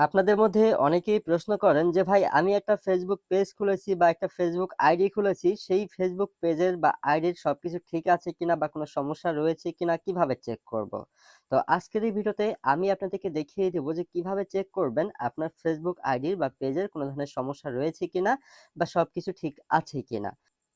আপনাদের মধ্যে অনেকেই প্রশ্ন করেন যে, ভাই, আমি একটা ফেসবুক পেজ খুলেছি বা একটা ফেসবুক আইডি খুলেছি, সেই ফেসবুক পেজের বা আইডির সবকিছু ঠিক আছে কিনা বা কোনো সমস্যা রয়েছে কিনা কীভাবে চেক করব? তো আজকের এই ভিডিওতে আমি আপনাদেরকে দেখিয়ে দেব যে, কীভাবে চেক করবেন আপনার ফেসবুক আইডির বা পেজের কোনো ধরনের সমস্যা রয়েছে কিনা বা সবকিছু ঠিক আছে কিনা।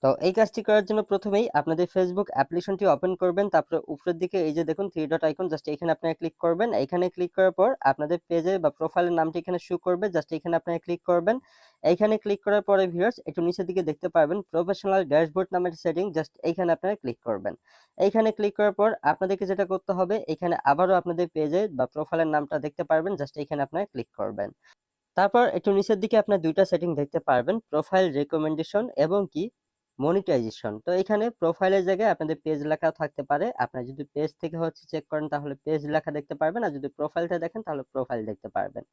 তো এই কাজটি করার জন্য প্রথমেই আপনাদের ফেসবুক অ্যাপ্লিকেশনটি ওপেন করবেন, তারপরে উপরের দিকে এই যে দেখুন থ্রি ডট আইকন জাস্ট এখানে আপনারা ক্লিক করবেন। এখানে ক্লিক করার পর আপনাদের পেজে বা প্রোফাইলের নামটি এখানে শো করবে জাস্ট এখানে আপনারা ক্লিক করবেন। এইখানে ক্লিক করার পরে ভিউয়ার্স একটু নিচের দিকে দেখতে পারবেন প্রফেশনাল ড্যাশবোর্ড নামের সেটিং জাস্ট এইখানে আপনারা ক্লিক করবেন। এইখানে ক্লিক করার পর আপনাদেরকে যেটা করতে হবে, এখানে আবারও আপনাদের পেজে বা প্রোফাইলের নামটা দেখতে পারবেন জাস্ট এখানে আপনারা ক্লিক করবেন। তারপর একটু নিচের দিকে আপনার দুইটা সেটিং দেখতে পারবেন প্রোফাইল রেকমেন্ডেশন এবং কি মনিটাইজেশন তো এখানে প্রোফাইলের জায়গায় আপনাদের পেজ লেখা থাকতে পারে। আপনারা যদি পেজ থেকে হচ্ছে চেক করেন, তাহলে পেজ লেখা দেখতে পারবেন। আর যদি প্রোফাইলটা দেখেন, তাহলে প্রোফাইল দেখতে পারবেন।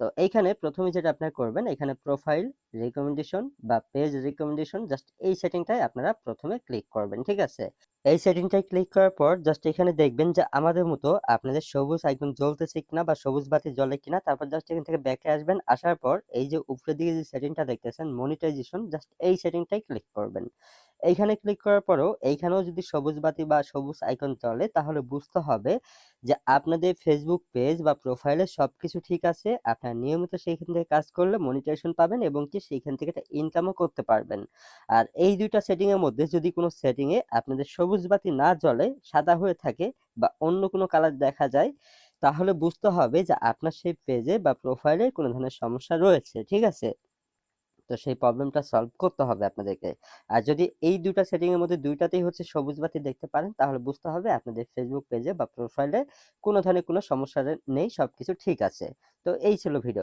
তো এইখানে প্রথমে যেটা আপনারা করবেন, এখানে প্রোফাইল রিকমেন্ডেশন বা পেজ রিকমেন্ডেশন জাস্ট এই সেটিংটাই আপনারা প্রথমে ক্লিক করবেন, ঠিক আছে? এই সেটিংটাই ক্লিক করার পর জাস্ট এখানে দেখবেন যে আমাদের মতো আপনাদের সবুজ আইকন জ্বলতেছে কিনা বা সবুজ বাতি জ্বলে কিনা, তারপর জাস্ট এখান থেকে ব্যাকে আসবেন, আসার পর এই যে উপরের দিকে যে সেটিংটা দেখতেছেন মনিটাইজেশন জাস্ট এই সেটিংটাই ক্লিক করবেন। এইখানে ক্লিক করার পরও এইখানেও যদি সবুজ বাতি বা সবুজ আইকন চলে, তাহলে বুঝতে হবে যে আপনাদের ফেসবুক পেজ বা প্রোফাইলে সব কিছু ঠিক আছে। আপনার নিয়মিত সেইখান থেকে কাজ করলে মনিটাইজেশন পাবেন এবং কি সেইখান থেকে একটা ইনকামও করতে পারবেন। আর এই দুইটা সেটিং এর মধ্যে যদি কোনো সেটিং এ আপনাদের সবুজ বাতি না জ্বলে, সাদা হয়ে থাকে বা অন্য কোনো কালার দেখা যায়, তাহলে বুঝতে হবে যে আপনার সেই পেজে বা প্রোফাইলে কোনো ধরনের সমস্যা রয়েছে, ঠিক আছে? তো সেই প্রবলেমটা সলভ করতে হবে আপনাদেরকে। আর যদি এই দুটা সেটিং এর মধ্যে দুইটাতেই হচ্ছে সবুজ বাতি দেখতে পারেন, তাহলে বুঝতে হবে আপনাদের ফেসবুক পেজে বা প্রোফাইলে কোনো ধরনের কোনো সমস্যা নেই, সবকিছু ঠিক আছে। তো এই ছিল ভিডিও